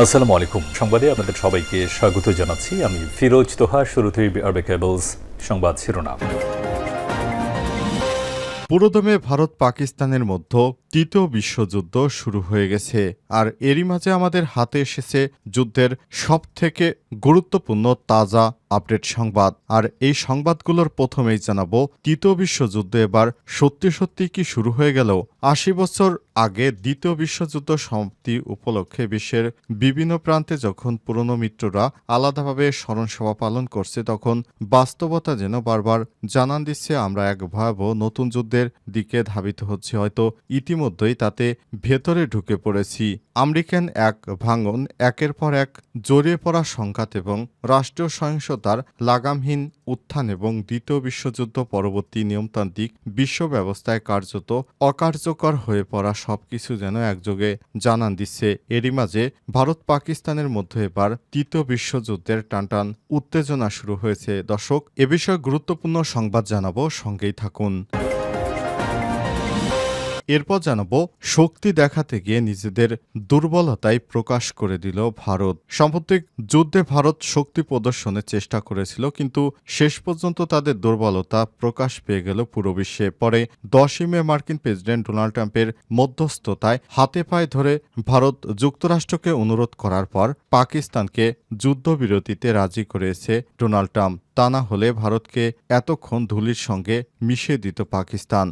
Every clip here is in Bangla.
আসসালামু আলাইকুম। সংবাদে আপনাদের সবাইকে স্বাগত জানাচ্ছি। আমি ফিরোজ তোহা, শুরুতেই আরবে কেবলস সংবাদ শিরোনাম। পুরোদমে ভারত পাকিস্তানের মধ্যে তৃতীয় বিশ্বযুদ্ধ শুরু হয়ে গেছে, আর এরই মাঝে আমাদের হাতে এসেছে যুদ্ধের সবথেকে গুরুত্বপূর্ণ তাজা আপডেট সংবাদ। আর এই সংবাদগুলোর প্রথমেই জানাব, তৃতীয় বিশ্বযুদ্ধ এবার সত্যি সত্যি কি শুরু হয়ে গেল আশি বছর আগে দ্বিতীয় বিশ্বযুদ্ধ সমাপ্তি উপলক্ষে বিশ্বের বিভিন্ন প্রান্তে যখন পুরনো মিত্ররা আলাদাভাবে স্মরণসভা পালন করছে, তখন বাস্তবতা যেন বারবার জানান দিচ্ছে, আমরা এক ভয়াবহ নতুন যুদ্ধের দিকে ধাবিত হচ্ছে। হয়তো ইতিমধ্যেই তাতে ভেতরে ঢুকে পড়েছি। আমেরিকান এক ভাঙন একের পর এক জড়িয়ে পড়া সংঘাত এবং রাষ্ট্রীয় সহিংসতার লাগামহীন উত্থান এবং দ্বিতীয় বিশ্বযুদ্ধ পরবর্তী নিয়মতান্ত্রিক বিশ্ব ব্যবস্থায় কার্যত অকার্যকর হয়ে পড়া সবকিছু যেন একযোগে জানান দিচ্ছে। এরই মাঝে ভারত পাকিস্তানের মধ্যে এবার তৃতীয় বিশ্বযুদ্ধের টানটান উত্তেজনা শুরু হয়েছে। দর্শক, এ বিষয়ে গুরুত্বপূর্ণ সংবাদ জানাব, সঙ্গেই থাকুন। এরপর জানাব, শক্তি দেখাতে গিয়ে নিজেদের দুর্বলতাই প্রকাশ করে দিল ভারত। সাম্প্রতিক যুদ্ধে ভারত শক্তি প্রদর্শনের চেষ্টা করেছিল, কিন্তু শেষ পর্যন্ত তাদের দুর্বলতা প্রকাশ পেয়ে গেল পুরো বিশ্বে। পরে দশই মে মার্কিন প্রেসিডেন্ট ডোনাল্ড ট্রাম্পের মধ্যস্থতায় হাতে পায়ে ধরে ভারত যুক্তরাষ্ট্রকে অনুরোধ করার পর পাকিস্তানকে যুদ্ধবিরতিতে রাজি করেছে ডোনাল্ড ট্রাম্প। তা না হলে ভারতকে এতক্ষণ ধুলির সঙ্গে মিশিয়ে দিত পাকিস্তান।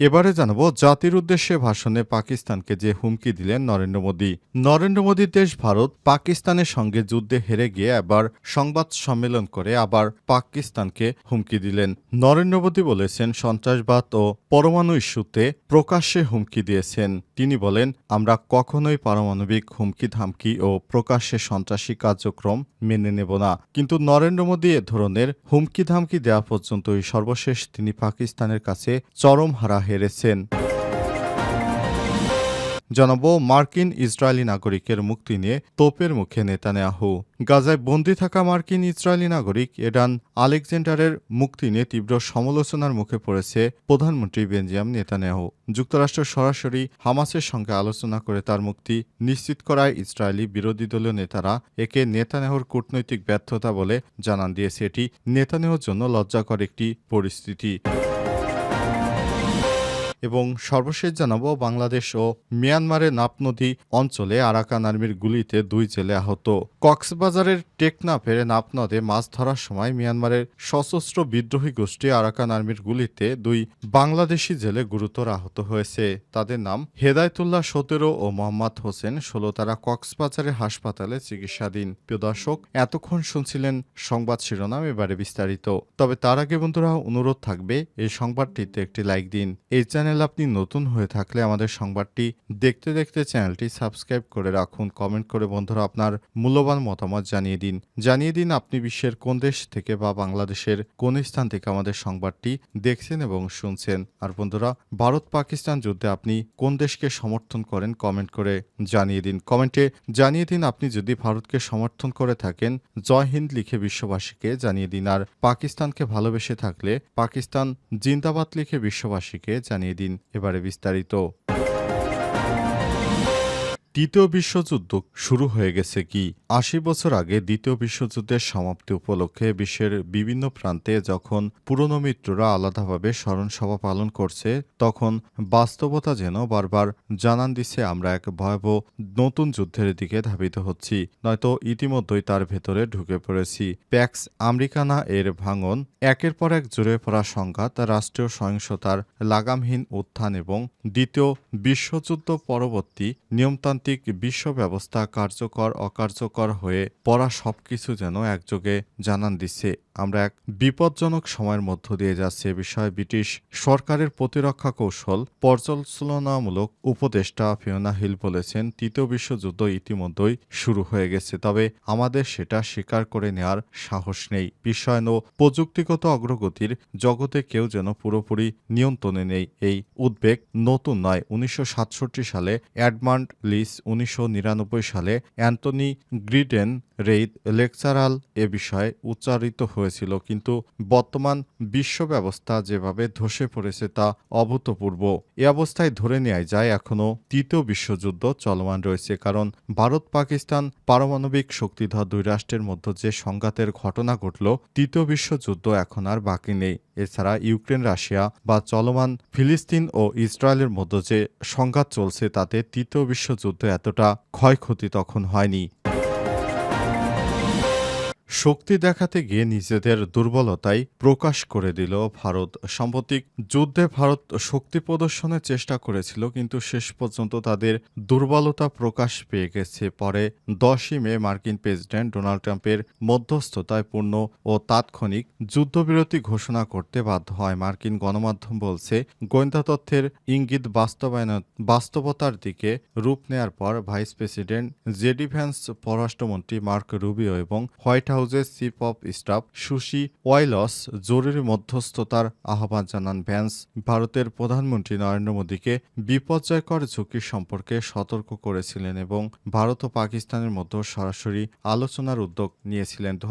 এবারে জানাব জাতির উদ্দেশ্যে ভাষণে পাকিস্তানকে যে হুমকি দিলেন নরেন্দ্র মোদী। নরেন্দ্র মোদীর দেশ ভারত পাকিস্তানের সঙ্গে যুদ্ধে হেরে গিয়ে আবার সংবাদ সম্মেলন করে আবার পাকিস্তানকে হুমকি দিলেন। নরেন্দ্র মোদী বলেছেন, সন্ত্রাসবাদ ও পরমাণু ইস্যুতে প্রকাশ্যে হুমকি দিয়েছেন। তিনি বলেন, আমরা কখনোই পারমাণবিক হুমকি ধামকি ও প্রকাশ্যে সন্ত্রাসী কার্যক্রম মেনে নেব না। কিন্তু নরেন্দ্র মোদী এ ধরনের হুমকি ধামকি দেওয়া পর্যন্তই সর্বশেষ তিনি পাকিস্তানের কাছে চরম হারা হেরেছেন। জানাব মার্কিন ইসরায়েলি নাগরিকের মুক্তি নিয়ে তোপের মুখে নেতানিয়াহু। গাজায় বন্দি থাকা মার্কিন ইসরায়েলি নাগরিক এডান আলেকজান্ডারের মুক্তি নিয়ে তীব্র সমালোচনার মুখে পড়েছে প্রধানমন্ত্রী বেঞ্জিয়াম নেতানিয়াহু। যুক্তরাষ্ট্র সরাসরি হামাসের সঙ্গে আলোচনা করে তার মুক্তি নিশ্চিত করায় ইসরায়েলি বিরোধী দলীয় নেতারা একে নেতানিয়াহুর কূটনৈতিক ব্যর্থতা বলে জানান দিয়েছে। এটি নেতানিয়াহুর জন্য লজ্জাকর একটি পরিস্থিতি। এবং সর্বশেষ জানাব, বাংলাদেশ ও মিয়ানমারের নাপ নদী অঞ্চলে আরাকান আর্মির গুলিতে দুই জেলে আহত। কক্সবাজারের টেকনাফের নাপ নদে মাছ ধরার সময় মিয়ানমারের সশস্ত্র বিদ্রোহী গোষ্ঠী আরাকান আর্মির গুলিতে দুই বাংলাদেশি জেলে গুরুতর আহত হয়েছে। তাদের নাম হেদায়তুল্লাহ সতেরো ও মোহাম্মদ হোসেন, ষোলো তারা কক্সবাজারের হাসপাতালে চিকিৎসাধীন। প্রিয় দর্শক, এতক্ষণ শুনছিলেন সংবাদ শিরোনাম, এবারে বিস্তারিত। তবে তার আগে বন্ধুরা, অনুরোধ থাকবে, এই সংবাদটিতে একটি লাইক দিন। এই চ্যানেল আপনি নতুন হয়ে থাকলে আমাদের সংবাদটি দেখতে দেখতে চ্যানেলটি সাবস্ক্রাইব করে রাখুন, কমেন্ট করে বন্ধুরা আপনার মূল্যবান মতামত জানিয়ে দিন। জানিয়ে দিন আপনি বিশ্বের কোন দেশ থেকে বা বাংলাদেশের কোন স্থান থেকে আমাদের সংবাদটি দেখছেন এবং শুনছেন। আর বন্ধুরা, ভারত পাকিস্তান যুদ্ধে আপনি কোন দেশকে সমর্থন করেন কমেন্ট করে জানিয়ে দিন। কমেন্টে জানিয়ে দিন আপনি যদি ভারতকে সমর্থন করে থাকেন, জয় হিন্দ লিখে বিশ্ববাসীকে জানিয়ে দিন। আর পাকিস্তানকে ভালোবেসে থাকলে পাকিস্তান জিন্দাবাদ লিখে বিশ্ববাসীকে জানিয়ে দিন। এবারে বিস্তারিত তৃতীয় বিশ্বযুদ্ধ শুরু হয়ে গেছে কি? আশি বছর আগে দ্বিতীয় বিশ্বযুদ্ধের সমাপ্তি উপলক্ষে বিশ্বের বিভিন্ন প্রান্তে যখন পুরনো মিত্ররা আলাদাভাবে স্মরণ সভা পালন করছে, তখন বাস্তবতা যেন বারবার জানান দিচ্ছে আমরা এক ভয়াবহ নতুন যুদ্ধের দিকে ধাবিত হচ্ছি। নয়তো ইতিমধ্যেই তার ভেতরে ঢুকে পড়েছি। প্যাক্স আমেরিকানা এর ভাঙন, একের পর এক জুড়ে পড়া সংঘাত, রাষ্ট্রীয় সহিংসতার লাগামহীন উত্থান এবং দ্বিতীয় বিশ্বযুদ্ধ পরবর্তী নিয়মতান্ত্রিক বিশ্ব ব্যবস্থা কার্যকর, অকার্যকর হয়ে পড়া সবকিছু যেন একযোগে জানান দিচ্ছে। আমরা এক বিপজ্জনক সময়ের মধ্য দিয়ে যাচ্ছে বিষয়ে ব্রিটিশ সরকারের প্রতিরক্ষা কৌশল পর্যালোচনামূলক উপদেষ্টা ফিওনা হিল বলেছেন, তৃতীয় বিশ্বযুদ্ধ ইতিমধ্যেই শুরু হয়ে গেছে, তবে আমাদের সেটা স্বীকার করে নেওয়ার সাহস নেই। বিশ্বায়ন ও প্রযুক্তিগত অগ্রগতির জগতে কেউ যেন পুরোপুরি নিয়ন্ত্রণে নেই, এই উদ্বেগ নতুন নয়। উনিশশো সালে অ্যাডমান্ড লিস উনিশশো নিরানব্বই সালে অ্যান্টনি গ্রিডেন রেইড লেকচারাল এ বিষয়ে উচ্চারিত হয়েছিল, কিন্তু বর্তমান বিশ্ব ব্যবস্থা যেভাবে ধসে পড়েছে তা অভূতপূর্ব। এ অবস্থায় ধরে নেওয়া যায়, এখনও তৃতীয় বিশ্বযুদ্ধ চলমান রয়েছে, কারণ ভারত পাকিস্তান পারমাণবিক শক্তিধর দুই রাষ্ট্রের মধ্যে যে সংঘাতের ঘটনা ঘটল, তৃতীয় বিশ্বযুদ্ধ এখন আর বাকি নেই। এছাড়া ইউক্রেন, রাশিয়া বা চলমান ফিলিস্তিন ও ইসরায়েলের মধ্যে যে সংঘাত চলছে তাতে তৃতীয় বিশ্বযুদ্ধ এতটা ক্ষয়ক্ষতি তখন হয়নি। শক্তি দেখাতে গিয়ে নিজেদের দুর্বলতাই প্রকাশ করে দিল ভারত। সাম্প্রতিক যুদ্ধে ভারত শক্তি প্রদর্শনের চেষ্টা করেছিল, কিন্তু শেষ পর্যন্ত তাদের দুর্বলতা প্রকাশ পেয়ে গেছে। পরে দশই মে মার্কিন প্রেসিডেন্ট ডোনাল্ড ট্রাম্পের মধ্যস্থতায় পূর্ণ ও তাৎক্ষণিক যুদ্ধবিরতি ঘোষণা করতে বাধ্য হয়। মার্কিন গণমাধ্যম বলছে, গোয়েন্দা তথ্যের ইঙ্গিত বাস্তবায়ন, বাস্তবতার দিকে রূপ নেয়ার পর ভাইস প্রেসিডেন্ট জেডি ভ্যান্স, পররাষ্ট্রমন্ত্রী মার্ক রুবিও এবং হোয়াইট হাউসের chief of staff Susie Wiles জরুরি মধ্যস্থতার আহ্বান জানান ভ্যান্স। ভারতের প্রধানমন্ত্রী নরেন্দ্র মোদীকে বিপর্যয়কর ঝুঁকি সম্পর্কে সতর্ক করেছিলেন এবং ভারত ও পাকিস্তানের মধ্যে সরাসরি আলোচনার উদ্যোগ নিয়েছিলেন। দু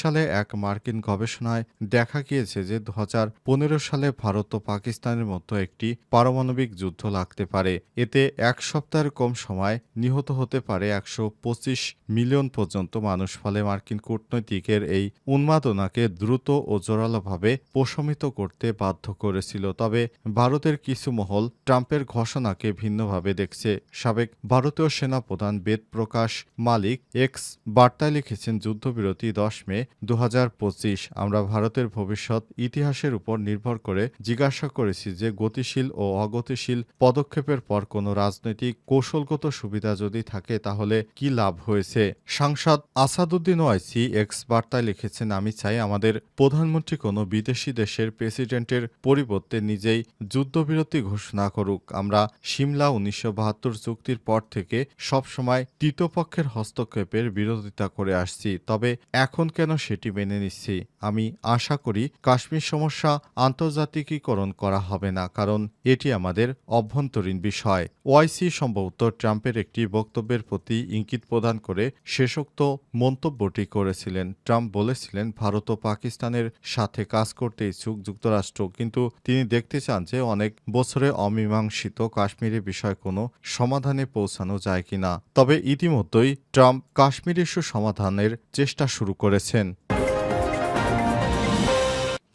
সালে এক মার্কিন গবেষণায় দেখা গিয়েছে যে দু হাজার পনেরো সালে ভারত ও পাকিস্তানের মধ্যে একটি পারমাণবিক যুদ্ধ লাগতে পারে। এতে এক সপ্তাহের কম সময় নিহত হতে পারে একশো পঁচিশ মিলিয়ন পর্যন্ত মানুষ। ফলে মার্কিন কূটনৈতিকের এই উন্মাদনাকে দ্রুত ও জোরালোভাবে প্রশমিত করতে বাধ্য করেছিল। তবে ভারতের কিছু মহল ট্রাম্পের ঘোষণাকে ভিন্নভাবে দেখছে। সাবেক ভারতীয় সেনাপ্রধান বেদ প্রকাশ মালিক এক্স বার্তায় লিখেছেন, যুদ্ধবিরতি দশ মে দু হাজার পঁচিশ। আমরা ভারতের ভবিষ্যৎ ইতিহাসের উপর নির্ভর করে জিজ্ঞাসা করেছি যে গতিশীল ও অগতিশীল পদক্ষেপের পর কোনো রাজনৈতিক কৌশলগত সুবিধা যদি থাকে, তাহলে কি লাভ হয়েছে? সাংসদ আসাদুদ্দিন ওয়াইসি এক্স বার্তায় লিখেছেন, আমি চাই আমাদের প্রধানমন্ত্রী কোনো বিদেশি দেশের প্রেসিডেন্টের পরিবর্তে নিজেই যুদ্ধবিরতি ঘোষণা করুক। আমরা সিমলা উনিশশো বাহাত্তর চুক্তির পর থেকে সবসময় তৃতীয়পক্ষের হস্তক্ষেপের বিরোধিতা করে আসছি। তবে এখন কেন সেটি মেনে নিচ্ছি? আমি আশা করি কাশ্মীর সমস্যা আন্তর্জাতিকীকরণ করা হবে না, কারণ এটি আমাদের অভ্যন্তরীণ বিষয়। ওয়াইসি সম্ভবত ট্রাম্পের একটি বক্তব্যের প্রতি ইঙ্গিত প্রদান করে শেষোক্ত মন্তব্যটি করেছিলেন। ট্রাম্প বলেছিলেন, ভারত ও পাকিস্তানের সাথে কাজ করতে ইচ্ছুক যুক্তরাষ্ট্র। কিন্তু তিনি দেখতে চান যে অনেক বছরে অমীমাংসিত কাশ্মীরি বিষয় কোনো সমাধানে পৌঁছানো যায় কিনা। তবে ইতিমধ্যেই ট্রাম্প কাশ্মীর ইস্যু সমাধানের চেষ্টা শুরু করেছেন।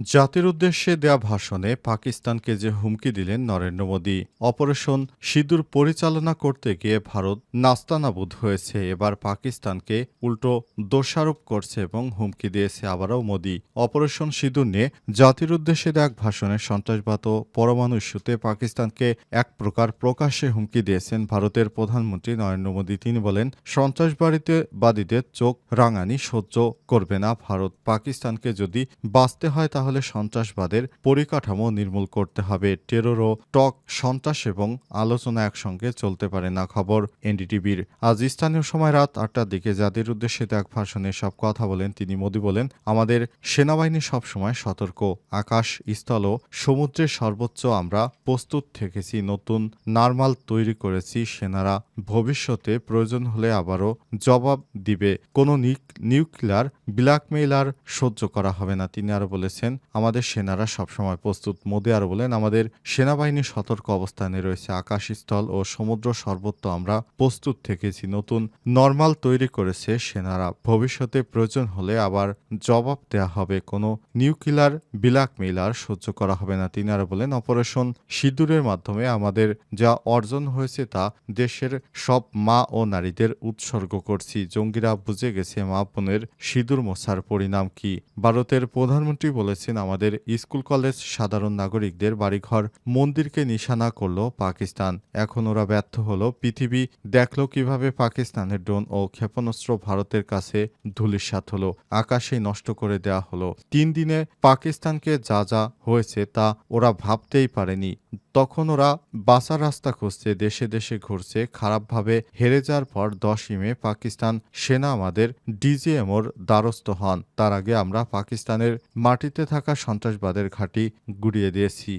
জাতির উদ্দেশ্যে দেয়া ভাষণে পাকিস্তানকে যে হুমকি দিলেন নরেন্দ্র মোদী, অপারেশন সিঁদুর পরিচালনা করতে গিয়ে ভারত নাস্তানাবুদ হয়েছে। এবার পাকিস্তানকে উল্টো দোষারোপ করছে এবং হুমকি দিয়েছে আবারও মোদী। অপারেশন সিঁদুর নিয়ে জাতির উদ্দেশ্যে দেয়া ভাষণে সন্ত্রাসবাদ ও পরমাণু ইস্যুতে পাকিস্তানকে এক প্রকার প্রকাশ্যে হুমকি দিয়েছেন ভারতের প্রধানমন্ত্রী নরেন্দ্র মোদী। তিনি বলেন, সন্ত্রাসবাদীতে চোখ রাঙানি সহ্য করবে না ভারত। পাকিস্তানকে যদি বাঁচতে হয় তাহলে সন্ত্রাসবাদের পরিকাঠামো নির্মূল করতে হবে। টেরর ও টক সন্ত্রাস এবং আলোচনা একসঙ্গে চলতে পারে না খবর এনডিটিভির। আজ স্থানীয় সময় রাত আটটার দিকে জাতির উদ্দেশ্যে এক ভাষণে সব কথা বলেন তিনি মোদী বলেন, আমাদের সেনাবাহিনী সবসময় সতর্ক। আকাশ, স্থল ও সমুদ্রের সর্বোচ্চ আমরা প্রস্তুত থেকেছি। নতুন নারমাল তৈরি করেছি। সেনারা ভবিষ্যতে প্রয়োজন হলে আবারও জবাব দিবে। কোনো নিউক্লিয়ার ব্ল্যাকমেইল আর সহ্য করা হবে না। তিনি আরও বলেছেন আমাদের সেনারা সবসময় প্রস্তুত। মোদী আরও বলেন, আমাদের সেনাবাহিনী সতর্ক অবস্থানে রয়েছে। আকাশস্থল ও সমুদ্র সর্বত্র আমরা প্রস্তুত থেকেছি। নতুন নর্মাল তৈরি করেছে সেনারা। ভবিষ্যতে প্রয়োজন হলে আবার জবাব দেয়া হবে। কোনো নিউক্লিয়ার ব্ল্যাকমেইল আর সহ্য করা হবে না। তিনি আরও বলেন, অপারেশন সিঁদুরের মাধ্যমে আমাদের যা অর্জন হয়েছে তা দেশের সব মা ও নারীদের উৎসর্গ করছি। জঙ্গিরা বুঝে গেছে, মা বোনের সিঁদুর মোছার পরিণাম কি? ভারতের প্রধানমন্ত্রী বলেছেন, আমাদের স্কুল কলেজ সাধারণ নাগরিকদের বাড়িঘর মন্দিরকে নিশানা করল পাকিস্তান। এখন ওরা ব্যর্থ হল। পৃথিবী দেখল কীভাবে পাকিস্তানের ড্রোন ও ক্ষেপণাস্ত্র ভারতের কাছে ধুলিস্বাত হলো। আকাশেই নষ্ট করে দেয়া হলো। তিন দিনে পাকিস্তানকে যা যা হয়েছে তা ওরা ভাবতেই পারেনি। তখন ওরা বাঁচার রাস্তা খুঁজছে, দেশে দেশে ঘুরছে। খারাপভাবে হেরে যাওয়ার পর দশই মে পাকিস্তান সেনা আমাদের ডিজিএমওর দ্বারস্থ হন। তার আগে আমরা পাকিস্তানের মাটিতে থাকা সন্ত্রাসবাদের ঘাঁটি গুড়িয়ে দিয়েছি।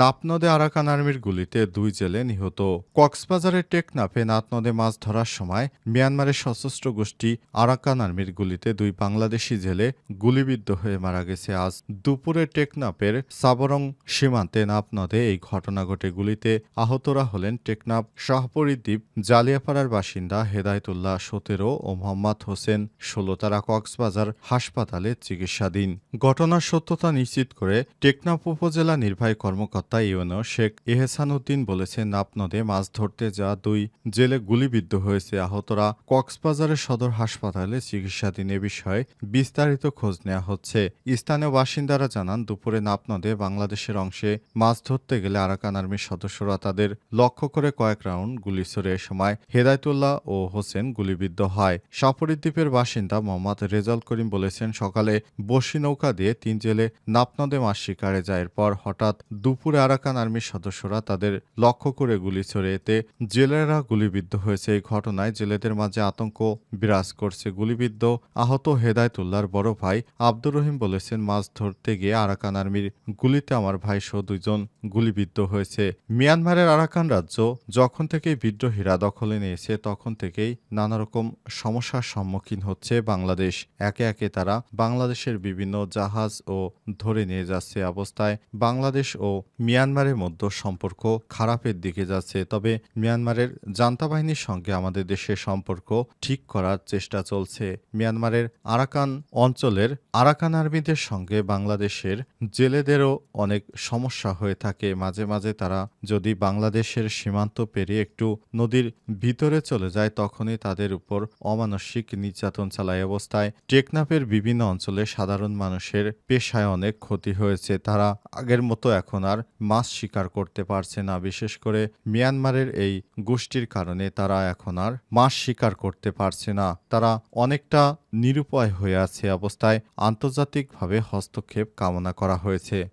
নাপনদে আরাকান আর্মির গুলিতে দুই জেলে নিহত। কক্সবাজারের টেকনাফে নাপনদে মাছ ধরার সময় মিয়ানমারের সশস্ত্র গোষ্ঠী আরাকান আর্মির গুলিতে দুই বাংলাদেশি জেলে গুলিবিদ্ধ হয়ে মারা গেছে। আজ দুপুরে টেকনাফের সাবরং সীমান্তে নাপনদে এই ঘটনা ঘটে। গুলিতে আহতরা হলেন টেকনাফ শাহপরী দ্বীপ জালিয়াপাড়ার বাসিন্দা হেদায়তুল্লাহ সতেরো ও মোহাম্মদ হোসেন ষোলো। তারা কক্সবাজার হাসপাতালে চিকিৎসাধীন। ঘটনার সত্যতা নিশ্চিত করে টেকনাফ উপজেলা নির্বাহী কর্মকর্তা ইউনো শেখ এহসান উদ্দিন বলেছেন নাপনদে মাছ ধরতে যা দুই জেলে গুলিবিদ্ধ হয়েছে, আহতরা কক্সবাজারের সদর হাসপাতালে চিকিৎসাধীন। এ বিষয়ে বিস্তারিত খোঁজ নেওয়া হচ্ছে। স্থানীয় বাসিন্দারা জানান, দুপুরে নাপনদে বাংলাদেশের অংশে মাছ ধরতে গেলে আরাকান আর্মির সদস্যরা তাদের লক্ষ্য করে কয়েক রাউন্ড গুলি ছড়ে এ সময় হেদায়তুল্লাহ ও হোসেন গুলিবিদ্ধ হয়। সাপরির দ্বীপের বাসিন্দা মোহাম্মদ রেজাল করিম বলেছেন, সকালে বসি নৌকা দিয়ে তিন জেলে নাপনদে মাছ শিকারে যায়। এরপর হঠাৎ দুপুরে আরাকান আর্মির সদস্যরা তাদের লক্ষ্য করে গুলি ছড়ে। এতে জেলেরা গুলিবিদ্ধ হয়েছে। এই ঘটনায় জেলেদের মাঝে আতঙ্ক বিরাজ করছে। গুলিবিদ্ধ আহত হেদায়তুল্লাহর বড় ভাই আব্দুর রহিম বলেছেন, মাছ ধরতে গিয়ে আরাকান আর্মির গুলিতে আমার ভাই সহ দুইজন গুলিবিদ্ধ হয়েছে। মিয়ানমারের আরাকান রাজ্য যখন থেকে বিদ্রোহীরা দখলে নিয়েছে, তখন থেকেই নানা রকম সমস্যার সম্মুখীন হচ্ছে বাংলাদেশ। একে একে তারা বাংলাদেশের বিভিন্ন জাহাজ ও ধরে নিয়ে যাচ্ছে অবস্থায়। বাংলাদেশ ও মিয়ানমারের মধ্যে সম্পর্ক খারাপের দিকে যাচ্ছে। তবে মিয়ানমারের জান্তা বাহিনীর সঙ্গে আমাদের দেশের সম্পর্ক ঠিক করার চেষ্টা চলছে। মিয়ানমারের আরাকান অঞ্চলের আরাকান আর্মিদের সঙ্গে বাংলাদেশের জেলেদেরও অনেক সমস্যা হয়ে থাকে। মাঝে মাঝে তারা যদি বাংলাদেশের সীমান্ত পেরিয়ে একটু নদীর ভিতরে চলে যায়, তখনই তাদের উপর অমানসিক নির্যাতন চালায় অবস্থায়। টেকনাফের বিভিন্ন অঞ্চলে সাধারণ মানুষের পেশায় অনেক ক্ষতি হয়েছে। তারা আগের মতো এখন আর মাছ শিকার করতে পারছে না। বিশেষ করে মিয়ানমারের এই গোষ্ঠীর কারণে তারা এখন আর মাছ শিকার করতে পারছে না। তারা অনেকটা নিরুপায় হয়ে আছে অবস্থায়। আন্তর্জাতিকভাবে হস্তক্ষেপ কামনা করা হয়েছে।